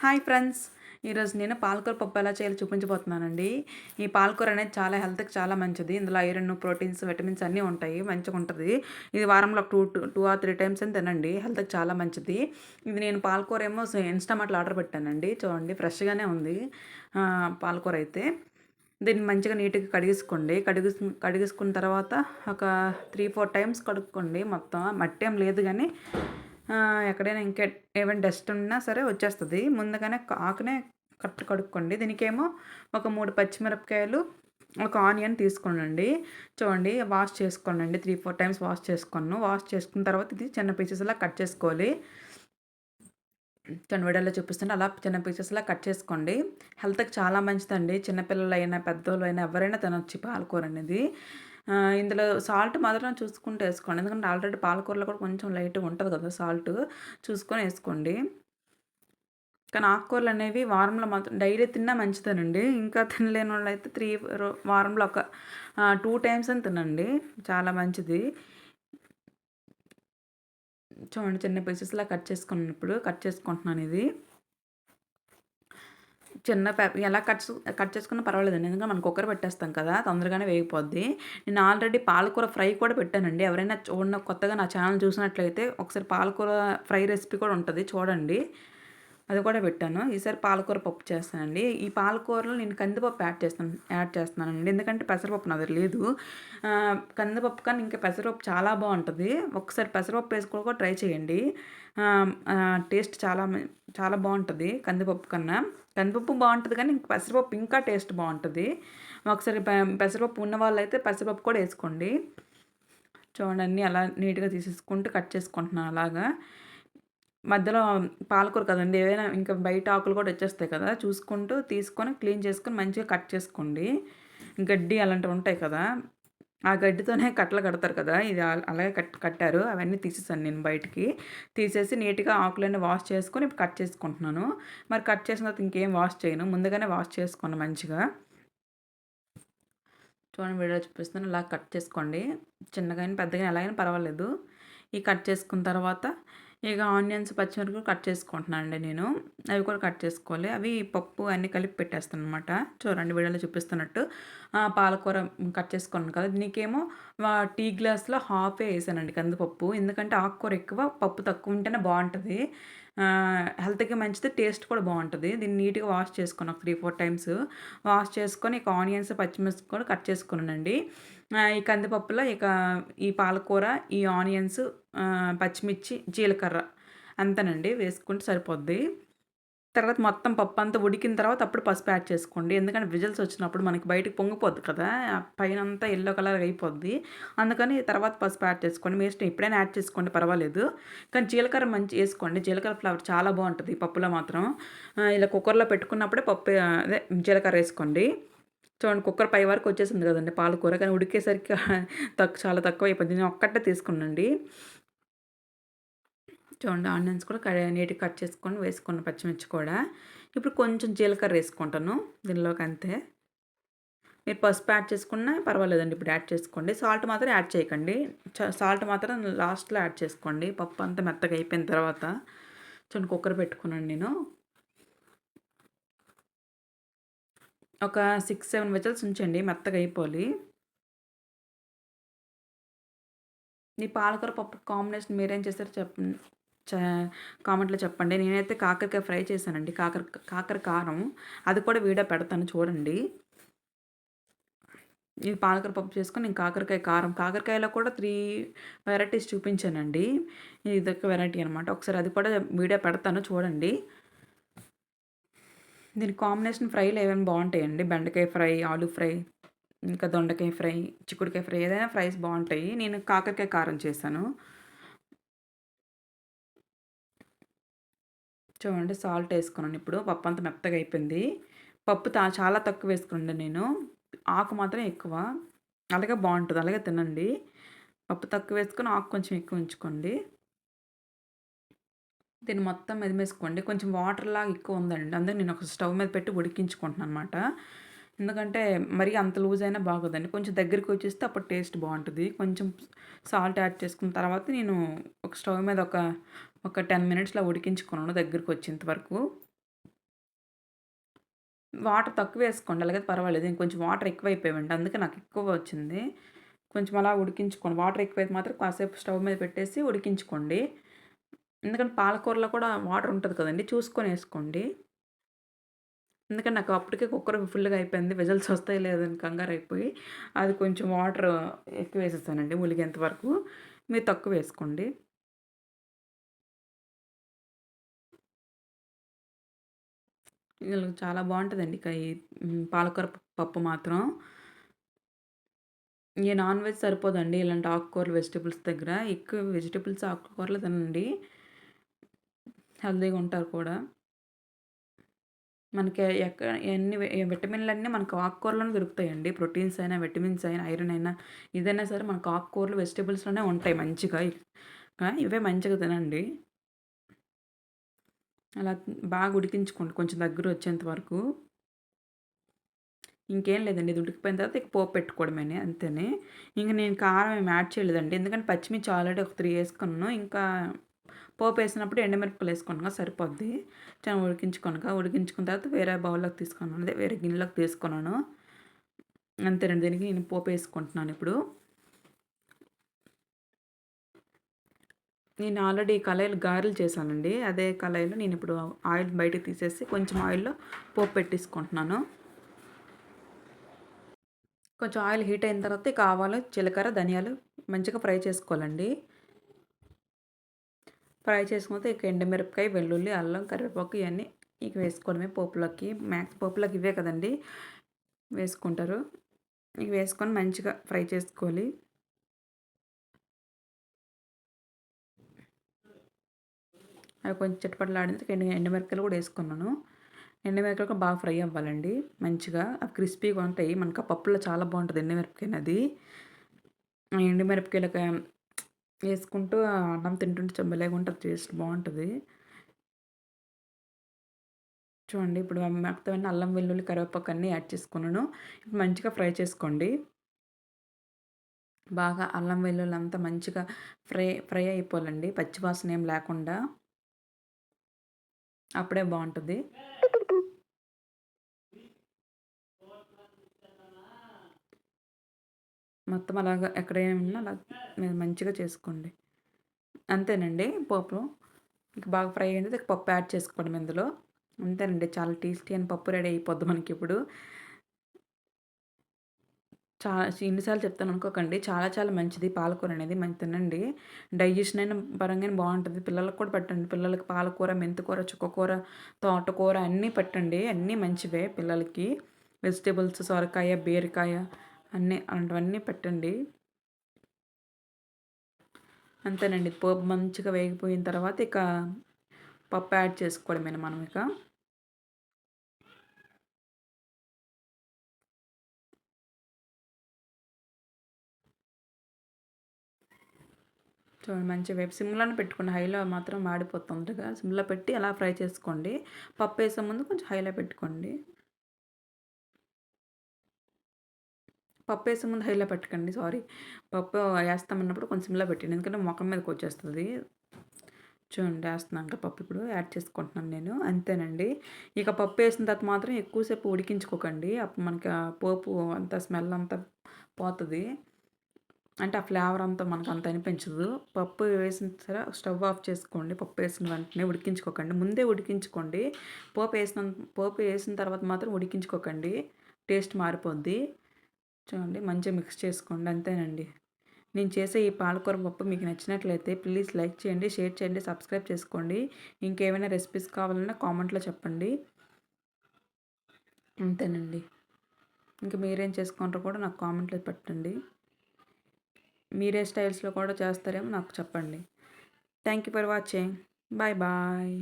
Hi friends. ఈరోజు నేను పాలకూర పప్పు ఎలా చేయాలో చూపించబోతున్నానండి. ఈ పాలకూర అనేది చాలా హెల్త్కి చాలా మంచిది. ఇందులో ఐరన్ ప్రోటీన్స్ విటమిన్స్ అన్నీ ఉంటాయి. మంచిగా ఉంటుంది. ఇది వారంలో two two or three times అని తినండి. హెల్త్కి చాలా మంచిది. ఇది నేను పాలకూర ఏమో ఇన్స్టామాట్లో ఆర్డర్ పెట్టానండి. చూడండి ఫ్రెష్గానే ఉంది. పాలకూర అయితే. దీన్ని మంచిగా నీట్గా కడిగేసుకోండి. కడిగి కడిగేసుకున్న తర్వాత ఒక త్రీ ఫోర్ టైమ్స్ కడుక్కోండి. మొత్తం మట్టి ఏం లేదు కానీ ఎక్కడైనా ఇంకే ఏమైనా డస్ట్ ఉన్నా సరే వచ్చేస్తుంది. ముందుగానే ఆకునే కరెక్ట్ కడుక్కోండి. దీనికేమో ఒక మూడు పచ్చిమిరపకాయలు ఒక ఆనియన్ తీసుకోనండి. చూడండి వాష్ చేసుకోనండి. త్రీ ఫోర్ టైమ్స్ వాష్ చేసుకున్నాను వాష్ చేసుకున్న తర్వాత ఇది చిన్న పీసెస్లా కట్ చేసుకోవాలి. చిన్న వీడియోలో చూపిస్తుంటే అలా చిన్న పీసెస్లా కట్ చేసుకోండి. హెల్త్కి చాలా మంచిదండి. చిన్నపిల్లలు అయినా పెద్దోళ్ళు అయినా ఎవరైనా తినొచ్చు పాలకూర అనేది. ఇందులో సాల్ట్ మాత్రం చూసుకుంటూ వేసుకోండి. ఎందుకంటే ఆల్రెడీ పాలకూరలో కూడా కొంచెం లైట్గా ఉంటుంది కదా సాల్ట్. చూసుకొని వేసుకోండి. కానీ ఆకుకూరలు అనేవి వారంలో మాత్రం డైలీ తిన్నా మంచిదేనండి. ఇంకా తినలేని వాళ్ళు అయితే త్రీ వారంలో ఒక టూ టైమ్స్ అని తినండి. చాలా మంచిది. చూడండి చిన్న పీసెస్లా కట్ చేసుకున్నప్పుడు కట్ చేసుకుంటున్నాను ఇది. చిన్న పేపర్ ఎలా కట్ కట్ చేసుకున్నా పర్వాలేదండి. ఎందుకంటే మనం కుక్కర్ పెట్టేస్తాం కదా తొందరగానే వేగిపోద్ది. నేను ఆల్రెడీ పాలకూర ఫ్రై కూడా పెట్టానండి. ఎవరైనా చూడ కొత్తగా నా ఛానల్ చూసినట్లయితే ఒకసారి పాలకూర ఫ్రై రెసిపీ కూడా ఉంటుంది చూడండి. అది కూడా పెట్టాను. ఈసారి పాలకూర పప్పు చేస్తానండి. ఈ పాలకూరలో నేను కందిపప్పు యాడ్ చేస్తాను యాడ్ చేస్తున్నానండి. ఎందుకంటే పెసరపప్పు నా దగ్గర లేదు కందిపప్పు కానీ ఇంకా పెసరపప్పు చాలా బాగుంటుంది. ఒకసారి పెసరపప్పు వేసుకోవడం కూడా ట్రై చేయండి. టేస్ట్ చాలా చాలా బాగుంటుంది కందిపప్పు కన్నా. కందిపప్పు బాగుంటుంది కానీ పెసరపప్పు ఇంకా టేస్ట్ బాగుంటుంది. ఒకసారి పెసరపప్పు ఉన్న వాళ్ళైతే పెసరపప్పు కూడా వేసుకోండి. చూడండి అన్నీ అలా నీట్గా తీసేసుకుంటూ కట్ చేసుకుంటున్నాను అలాగా. మధ్యలో పాలకూర కదండి ఏవైనా ఇంకా బయట ఆకులు కూడా వచ్చేస్తాయి కదా చూసుకుంటూ తీసుకొని క్లీన్ చేసుకొని మంచిగా కట్ చేసుకోండి. గడ్డి అలాంటివి ఉంటాయి కదా ఆ గడ్డితోనే కట్టలు కడతారు కదా ఇది అలాగే కట్ కట్టారు. అవన్నీ తీసేసాను నేను బయటికి. తీసేసి నీట్గా ఆకులన్నీ వాష్ చేసుకొని ఇప్పుడు కట్ చేసుకుంటున్నాను. మరి కట్ చేసిన తర్వాత ఇంకేం వాష్ చేయను. ముందుగానే వాష్ చేసుకున్నాను మంచిగా. చూడండి వీడియో చూపిస్తాను అలా కట్ చేసుకోండి. చిన్నగా పెద్దగా ఎలాగైనా పర్వాలేదు. ఈ కట్ చేసుకున్న తర్వాత ఇక ఆనియన్స్ పచ్చిమిరపకాయలు కట్ చేసుకుంటున్నానండి నేను. అవి కూడా కట్ చేసుకోవాలి. అవి పప్పు అన్నీ కలిపి పెట్టేస్తాను అనమాట చూడండి వీడియోలో చూపిస్తున్నట్టు. పాలకూర కట్ చేసుకున్నాను కదా. దీనికేమో టీ గ్లాస్లో హాఫే వేసానండి కందిపప్పు. ఎందుకంటే ఆకుకూర ఎక్కువ పప్పు తక్కువ ఉంటేనే బాగుంటుంది. హెల్త్కి మంచిది టేస్ట్ కూడా బాగుంటుంది. దీన్ని నీట్గా వాష్ చేసుకున్నాను ఒక త్రీ ఫోర్ టైమ్స్. వాష్ చేసుకొని ఇక ఆనియన్స్ పచ్చిమిర్చి కూడా కట్ చేసుకున్నానండి. ఈ కందిపప్పులో ఇక ఈ పాలకూర ఈ ఆనియన్స్ పచ్చిమిర్చి జీలకర్ర అంతేనండి వేసుకుంటే సరిపోద్ది. తర్వాత మొత్తం పప్పు అంతా ఉడికిన తర్వాత అప్పుడు పసుపు యాడ్ చేసుకోండి. ఎందుకంటే విజిల్స్ వచ్చినప్పుడు మనకి బయటకు పొంగిపోద్ది కదా పైన అంతా ఎల్లో కలర్ అయిపోద్ది. అందుకని తర్వాత పసుపు యాడ్ చేసుకోండి. మీ ఇష్టం ఎప్పుడైనా యాడ్ చేసుకోండి పర్వాలేదు. కానీ జీలకర్ర మంచి వేసుకోండి. జీలకర్ర ఫ్లేవర్ చాలా బాగుంటుంది పప్పులో మాత్రం. ఇలా కుక్కర్లో పెట్టుకున్నప్పుడే పప్పు అదే జీలకర్ర వేసుకోండి. చూడండి కుక్కర్ పై వరకు వచ్చేసింది కదండి పాలకూర కానీ ఉడికేసరికి తక్కువ చాలా తక్కువ అయిపోయింది నేను ఒక్కటే తీసుకున్నాండి చూడండి ఆనియన్స్ కూడా నీట్గా కట్ చేసుకొని వేసుకున్న పచ్చిమిర్చి కూడా. ఇప్పుడు కొంచెం జీలకర్ర వేసుకుంటాను దీనిలోకి అంతే. మీరు పసుపు యాడ్ చేసుకున్నా పర్వాలేదండి. ఇప్పుడు యాడ్ చేసుకోండి. సాల్ట్ మాత్రం యాడ్ చేయకండి. సాల్ట్ మాత్రం లాస్ట్లో యాడ్ చేసుకోండి. పప్పు అంతా మెత్తగా అయిపోయిన తర్వాత. చూడండి కుక్కర్ పెట్టుకున్నాను నేను. ఒక సిక్స్ సెవెన్ విజల్స్ ఉంచండి మెత్తగా అయిపోవాలి. ఈ పాలకూర పప్పు కాంబినేషన్ మీరేం చేస్తారు చెప్పండి కామెంట్లో చెప్పండి. నేనైతే కాకరకాయ ఫ్రై చేశానండి. కాకర కాకర కారం. అది కూడా వీడియో పెడతాను చూడండి. ఇది పాలకూర పప్పు చేసుకొని నేను కాకరకాయ కారం కాకరకాయలో కూడా త్రీ వెరైటీస్ చూపించానండి. ఇది ఒక వెరైటీ అనమాట ఒకసారి అది కూడా వీడియో పెడతాను చూడండి. దీని కాంబినేషన్ ఫ్రైలు ఏమేమి బాగుంటాయండి? బెండకాయ ఫ్రై ఆలు ఫ్రై ఇంకా దొండకాయ ఫ్రై చిక్కుడుకాయ ఫ్రై ఏదైనా ఫ్రైస్ బాగుంటాయి. నేను కాకరకాయ కారం చేశాను. చూడండి సాల్ట్ వేసుకున్నాను ఇప్పుడు. పప్పు అంతా మెత్తగా అయిపోయింది. పప్పు తా చాలా తక్కువ వేసుకున్నాను నేను. ఆకు మాత్రం ఎక్కువ. అలాగే బాగుంటుంది. అలాగే తినండి. పప్పు తక్కువ వేసుకొని ఆకు కొంచెం ఎక్కువ ఉంచుకోండి. దీన్ని మొత్తం మెదిమేసుకోండి. కొంచెం వాటర్ లాగా ఎక్కువ ఉందండి. అందుకే నేను ఒక స్టవ్ మీద పెట్టి ఉడికించుకుంటున్నాను అనమాట ఎందుకంటే మరీ అంత లూజ్ అయినా బాగోదండి. కొంచెం దగ్గరికి వచ్చేస్తే అప్పుడు టేస్ట్ బాగుంటుంది. కొంచెం సాల్ట్ యాడ్ చేసుకున్న తర్వాత నేను ఒక స్టవ్ మీద ఒక ఒక టెన్ మినిట్స్లో ఉడికించుకున్నాను దగ్గరికి వచ్చేంత వరకు. వాటర్ తక్కువ వేసుకోండి. అలాగే పర్వాలేదు. కొంచెం వాటర్ ఎక్కువ అయిపోయాయండి అందుకే నాకు ఎక్కువ వచ్చింది. కొంచెం అలా ఉడికించుకోండి. వాటర్ ఎక్కువైతే మాత్రం కాసేపు స్టవ్ మీద పెట్టేసి ఉడికించుకోండి. ఎందుకంటే పాలకూరలో కూడా వాటర్ ఉంటుంది కదండి చూసుకొని వేసుకోండి. ఎందుకంటే నాకు అప్పటికే కుక్కర్ ఫుల్గా అయిపోయింది విజల్స్ వస్తాయి లేదని కంగారు అయిపోయి అది కొంచెం వాటర్ ఎక్కువ వేసేస్తానండి ములిగేంత వరకు. మీరు తక్కువ వేసుకోండి. చాలా బాగుంటుందండి ఇక ఈ పాలకూర పప్పు మాత్రం. ఈ నాన్ వెజ్ సరిపోదండి ఇలాంటి ఆకుకూరలు వెజిటేబుల్స్ దగ్గర. ఎక్కువ వెజిటేబుల్స్ ఆకుకూరలు తినండి. హెల్తీగా ఉంటారు కూడా. మనకి ఎక్కడ ఎన్ని విటమిన్లు అన్నీ మనకు ఆకుకూరలోనే దొరుకుతాయండి. ప్రోటీన్స్ అయినా విటమిన్స్ అయినా ఐరన్ అయినా ఏదైనా సరే మనకు ఆకుకూరలు వెజిటేబుల్స్లోనే ఉంటాయి మంచిగా. ఇవే మంచిగా తినండి. అలా బాగా ఉడికించుకోండి కొంచెం దగ్గర వచ్చేంత వరకు. ఇంకేం లేదండి. ఇది ఉడికిపోయిన తర్వాత ఇక పోపు పెట్టుకోవడమే అంతేనే. ఇంక నేను కారం ఏమి యాడ్ చేయలేదండి. ఎందుకంటే పచ్చిమిర్చి ఆల్రెడీ ఒక త్రీ వేసుకున్నాను ఇంకా పోపు వేసినప్పుడు ఎండుమిరపకాయలు వేసుకున్నాక సరిపోద్ది. చాలా ఉడికించుకొనక ఉడికించుకున్న తర్వాత వేరే బౌల్లోకి తీసుకున్నాను అదే వేరే గిన్నెలోకి తీసుకున్నాను. అంతేనండి. దీనికి నేను పోపు వేసుకుంటున్నాను ఇప్పుడు. నేను ఆల్రెడీ కళాయిలు గారెలు చేశానండి. అదే కళాయిలో నేను ఇప్పుడు ఆయిల్ బయటకు తీసేసి కొంచెం ఆయిల్లో పోపు పెట్టేసుకుంటున్నాను. కొంచెం ఆయిల్ హీట్ అయిన తర్వాత కావాలో ఆవాలు జీలకర్ర ధనియాలు మంచిగా ఫ్రై చేసుకోవాలండి. ఫ్రై చేసుకుంటే ఇక ఎండుమిరపకాయ వెల్లుల్లి అల్లం కరివేపాకు ఇవన్నీ ఇక వేసుకోవడమే పోపులోకి. మ్యాక్స్ పోపులోకి ఇవే కదండి వేసుకుంటారు. ఇక వేసుకొని మంచిగా ఫ్రై చేసుకోవాలి. అవి కొంచెం చిట్టపట్లాడిన ఎండు ఎండుమిరపకాయలు కూడా వేసుకున్నాను. ఎండుమిరపకాయలు కూడా బాగా ఫ్రై అవ్వాలండి మంచిగా. అవి క్రిస్పీగా ఉంటాయి. మనకు ఆ పప్పులో చాలా బాగుంటుంది ఎండుమిరపకాయ అది ఎండుమిరపకాయలకి వేసుకుంటూ అన్నం తింటుంటే చెంబలేగా ఉంటుంది టేస్ట్ బాగుంటుంది. చూడండి ఇప్పుడు మొత్తం అల్లం వెల్లుల్లి కరివేపాకు అన్నీ యాడ్ చేసుకున్నాను. ఇప్పుడు మంచిగా ఫ్రై చేసుకోండి. బాగా అల్లం వెల్లుల్లి అంతా మంచిగా ఫ్రై ఫ్రై అయిపోవాలండి. పచ్చివాసన ఏం లేకుండా. అప్పుడే బాగుంటుంది. మొత్తం అలాగ ఎక్కడ అలా మంచిగా చేసుకోండి. అంతేనండి పోపు. ఇంకా బాగా ఫ్రై అయింది పప్పు యాడ్ చేసుకోవడం ఇందులో. అంతేనండి చాలా టేస్టీ అని పప్పు రెడీ అయిపోద్ది మనకి ఇప్పుడు. చాలా ఎన్నిసార్లు చెప్తాను అనుకోకండి. చాలా చాలా మంచిది పాలకూర అనేది మంచి తినండి. డైజెషన్ అయిన పరంగా బాగుంటుంది. పిల్లలకు కూడా పెట్టండి. పిల్లలకి పాలకూర మెంతికూర చుక్కకూర తోటకూర అన్నీ పెట్టండి. అన్నీ మంచివే పిల్లలకి. వెజిటేబుల్స్ సొరకాయ బీరకాయ అన్నీ అలాంటివన్నీ పెట్టండి. అంతేనండి. పోపు మంచిగా వేగిపోయిన తర్వాత ఇక పప్పు యాడ్ చేసుకోవడమేనా మనం ఇక? చూడండి మంచి వేపు సిమ్లోనే పెట్టుకోండి. హైలో మాత్రం మాడిపోతుందిగా సిమ్లో పెట్టి అలా ఫ్రై చేసుకోండి. పప్పు వేసే ముందు కొంచెం హైలో పెట్టుకోండి. పప్పు వేసే ముందు హైలో పెట్టకండి సారీ. పప్పు వేస్తామన్నప్పుడు కొంచెం ఇలా పెట్టండి ఎందుకంటే ముఖం మీదకి వచ్చేస్తుంది. చూడండి వేస్తున్నాక పప్పు ఇప్పుడు యాడ్ చేసుకుంటున్నాను నేను. అంతేనండి. ఇక పప్పు వేసిన తర్వాత మాత్రం ఎక్కువసేపు ఉడికించుకోకండి. అప్పుడు మనకి ఆ పోపు అంత స్మెల్ అంతా పోతుంది. అంటే ఆ ఫ్లేవర్ అంతా మనకు అంత అనిపించదు. పప్పు వేసిన సరే స్టవ్ ఆఫ్ చేసుకోండి. పప్పు వేసిన వెంటనే ఉడికించుకోకండి. ముందే ఉడికించుకోండి. పోపు వేసిన పోపు వేసిన తర్వాత మాత్రం ఉడికించుకోకండి. టేస్ట్ మారిపోద్ది. చూడండి మంచిగా మిక్స్ చేసుకోండి అంతేనండి. నేను చేసే ఈ పాలకూర పప్పు మీకు నచ్చినట్లయితే ప్లీజ్ లైక్ చేయండి షేర్ చేయండి సబ్స్క్రైబ్ చేసుకోండి. ఇంకేమైనా రెసిపీస్ కావాలన్నా కామెంట్లో చెప్పండి. అంతేనండి. ఇంకా మీరేం చేసుకుంటారో కూడా నాకు కామెంట్లో పెట్టండి. మీరే స్టైల్స్లో కూడా చేస్తారేమో నాకు చెప్పండి. Thank you for watching bye bye